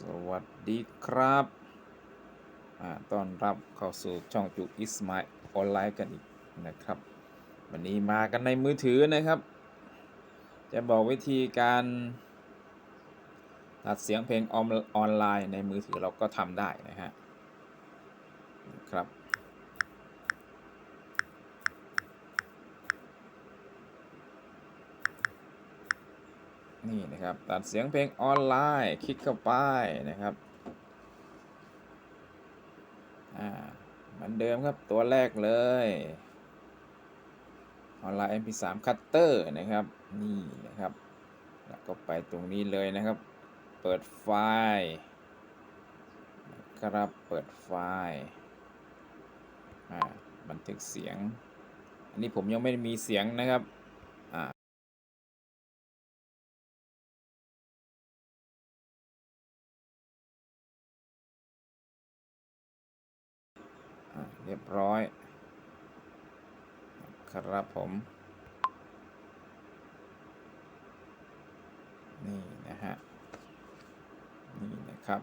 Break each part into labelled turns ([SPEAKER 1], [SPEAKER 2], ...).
[SPEAKER 1] สวัสดีครับต้อนรับเข้าสู่ช่องจุอิสมาออนไลน์กันอีกนะครับ วันนี้มากันในมือถือนะครับ จะบอกวิธีการตัดเสียงเพลงออนไลน์ในมือถือเราก็ทำได้นะฮะครับ นี่นะครับ ตัดเสียงเพลงออนไลน์ คลิกเข้าไปนะครับอ่าเหมือนเดิมครับตัวแรกเลยออนไลน์ mp3 cutter นะครับ นี่นะครับ แล้วก็ไปตรงนี้เลยนะครับ เปิดไฟล์ครับเปิดไฟล์อ่าบันทึกเสียง อันนี้ผมยังไม่มีเสียงนะครับ เรียบร้อย ครับผม นี่นะฮะ นี่นะครับ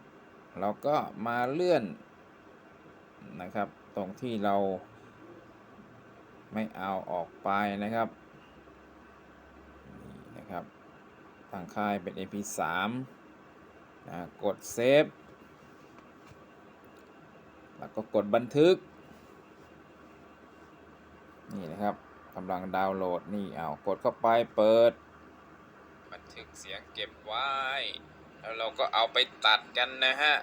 [SPEAKER 1] เราก็มาเลื่อนนะครับ ตรงที่เราไม่เอาออกไปนะครับ นี่นะครับตั้งค่ายเป็น mp3 นะกดเซฟ แล้วก็กดบันทึก นี่นะครับกำลังดาวน์โหลดนี่เอากดเข้าไปเปิด บันทึกเสียงเก็บไว้ แล้วเราก็เอาไปตัดกันนะฮะ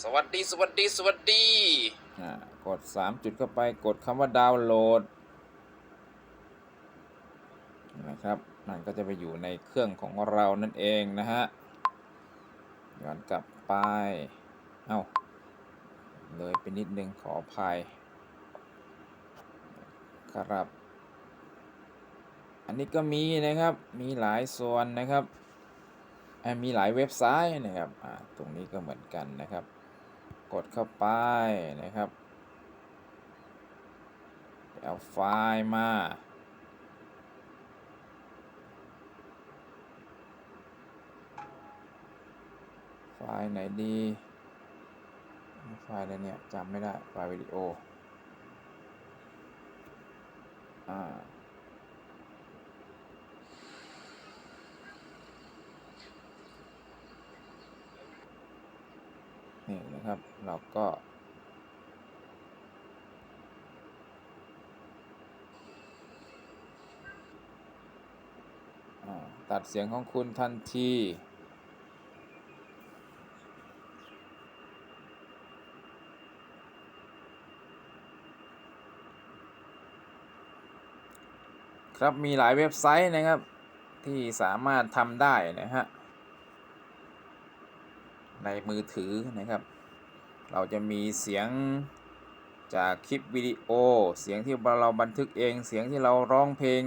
[SPEAKER 1] สวัสดีสวัสดีสวัสดีอ่ากด 3 จุดเข้าไปกดคำว่าดาวน์โหลดนะครับมันก็จะไปอยู่ในเครื่องของเรานั่นเองนะฮะย้อนกลับไป เอ้า เลยไปนิดนึงขออภัยครับ อันนี้ก็มีนะครับ มีหลายส่วนนะครับ มีหลายเว็บไซต์นะครับตรงนี้ก็เหมือนกันนะครับ กดเข้าไปนะครับเอาไฟล์มา ไฟล์ไหนดี ไฟล์อะไรเนี่ยจำไม่ได้ไฟล์วิดีโอ อ่า นี่นะครับ เราก็ ตัดเสียงของคุณทันที ครับมีหลายเว็บไซต์นะครับ ที่สามารถทำได้นะฮะในมือถือนะครับ เราจะมีเสียงจากคลิปวิดีโอ เสียงที่เราบันทึกเอง เสียงที่เราร้องเพลง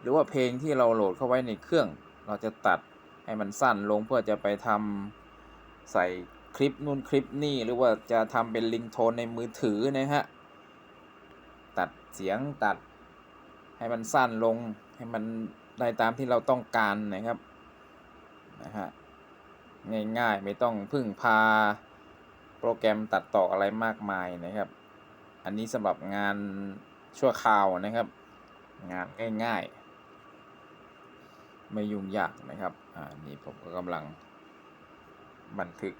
[SPEAKER 1] หรือว่าเพลงที่เราโหลดเข้าไว้ในเครื่อง เราจะตัดให้มันสั้นลงเพื่อจะไปทำใส่คลิปนู่นคลิปนี่หรือว่าจะทำเป็นลิงโทนในมือถือนะฮะ ตัดเสียงตัด ให้มันสั้นลงให้มันได้ตามที่เราต้องการนะครับนะฮะง่ายๆไม่ต้องพึ่งพาโปรแกรมตัดต่ออะไรมากมายนะครับ อันนี้สำหรับงานชั่วคราวนะครับ งานง่ายๆ ไม่ยุ่งยากนะครับอ่านี่ผมก็กำลังบันทึก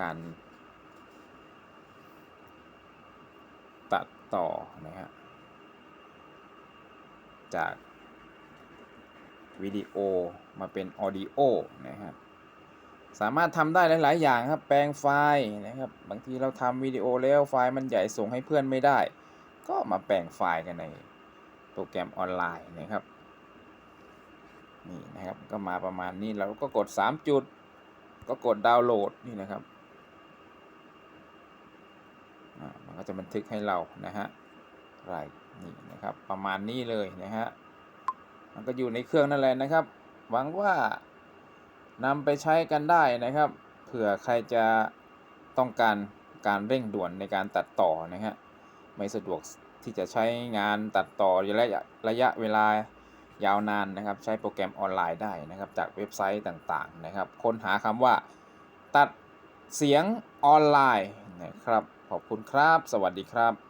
[SPEAKER 1] การตัดต่อนะฮะ จากวิดีโอมาเป็นออดิโอนะครับ สามารถทำได้หลาย ๆ อย่างครับ แปลงไฟล์นะครับ บางทีเราทำวิดีโอแล้วไฟล์มันใหญ่ส่งให้เพื่อนไม่ได้ ก็มาแปลงไฟล์กันในโปรแกรมออนไลน์นะครับ นี่นะครับ ก็มาประมาณนี้เราก็กด 3 จุด ก็กดดาวน์โหลดนี่นะครับมันก็จะบันทึกให้เรานะฮะไร นี่นะครับประมาณนี้เลยนะฮะมันก็อยู่ในเครื่องนั่นแหละนะครับ หวังว่านำไปใช้กันได้นะครับเผื่อใครจะต้องการการเร่งด่วนในการตัดต่อนะฮะไม่สะดวกที่จะใช้งานตัดต่อระยะระยะเวลายาวนานนะครับ ใช้โปรแกรมออนไลน์ได้นะครับ จากเว็บไซต์ต่างๆนะครับ ค้นหาคำว่าตัดเสียงออนไลน์นะครับ ขอบคุณครับ สวัสดีครับ